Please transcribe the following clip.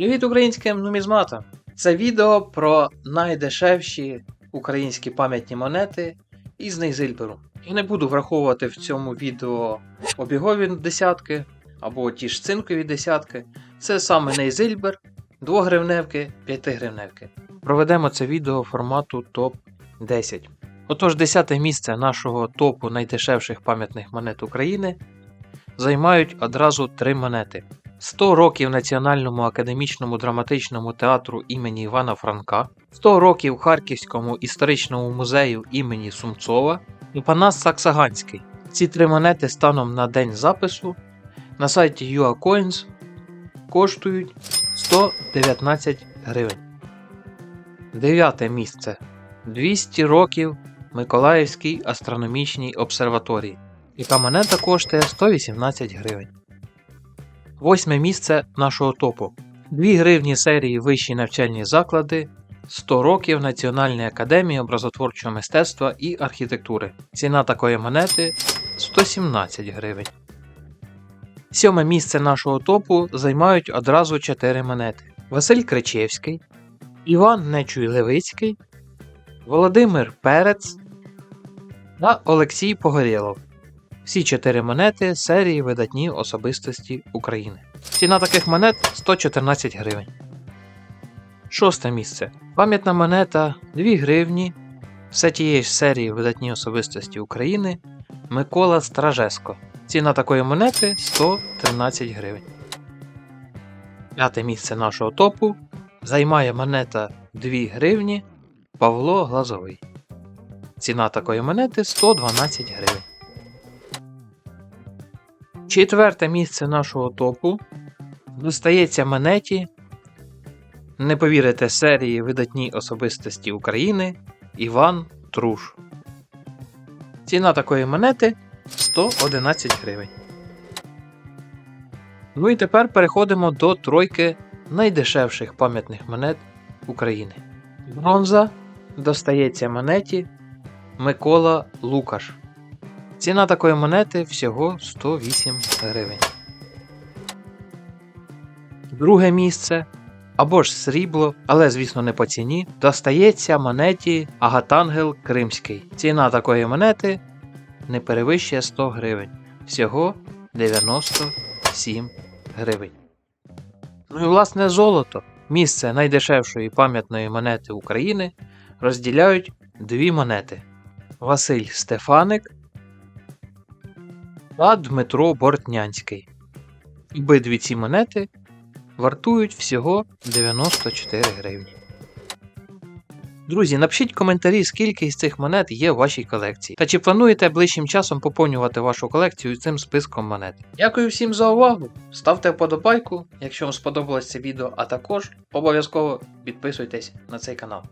Привіт українським нумізматам! Це відео про найдешевші українські пам'ятні монети із Нейзильберу. Я не буду враховувати в цьому відео обігові десятки або ті ж цинкові десятки. Це саме Нейзильбер, 2 гривневки, 5 гривневки. Проведемо це відео формату топ 10. Отож, 10 місце нашого топу найдешевших пам'ятних монет України займають одразу три монети. 100 років Національному академічному драматичному театру імені Івана Франка, 100 років Харківському історичному музею імені Сумцова і Панас Саксаганський. Ці три монети станом на день запису на сайті UACoins коштують 119 гривень. Дев'яте місце 200 років Миколаївській астрономічній обсерваторії, яка монета коштує 118 гривень. Восьме місце нашого топу. 2 гривні серії Вищі навчальні заклади 100 років Національної академії образотворчого мистецтва і архітектури. Ціна такої монети 117 гривень. Сьоме місце нашого топу займають одразу 4 монети: Василь Кричевський, Іван Нечуй Левицький, Володимир Перець та Олексій Погорєлов. Всі чотири монети серії видатні особистості України. Ціна таких монет 114 гривень. Шосте місце. Пам'ятна монета 2 гривні. Все тієї ж серії видатні особистості України Микола Стражеско. Ціна такої монети 113 гривень. П'яте місце нашого топу займає монета 2 гривні Павло Глазовий. Ціна такої монети 112 гривень. Четверте місце нашого топу достається монеті. Не повірите серії видатні особистості України Іван Труш. Ціна такої монети 111 гривень. Ну і тепер переходимо до тройки найдешевших пам'ятних монет України. Бронза достається монеті Микола Лукаш. Ціна такої монети всього 108 гривень. Друге місце або ж срібло, але звісно не по ціні, достається монеті Агатангел Кримський. Ціна такої монети не перевищує 100 гривень. Всього 97 гривень. Ну і власне золото. Місце найдешевшої пам'ятної монети України розділяють дві монети: Василь Стефаник та Дмитро Бортнянський. Обидві ці монети вартують всього 94 гривні. Друзі, напишіть коментарі, скільки із цих монет є в вашій колекції. Та чи плануєте ближчим часом поповнювати вашу колекцію цим списком монет. Дякую всім за увагу! Ставте вподобайку, якщо вам сподобалось це відео, а також обов'язково підписуйтесь на цей канал.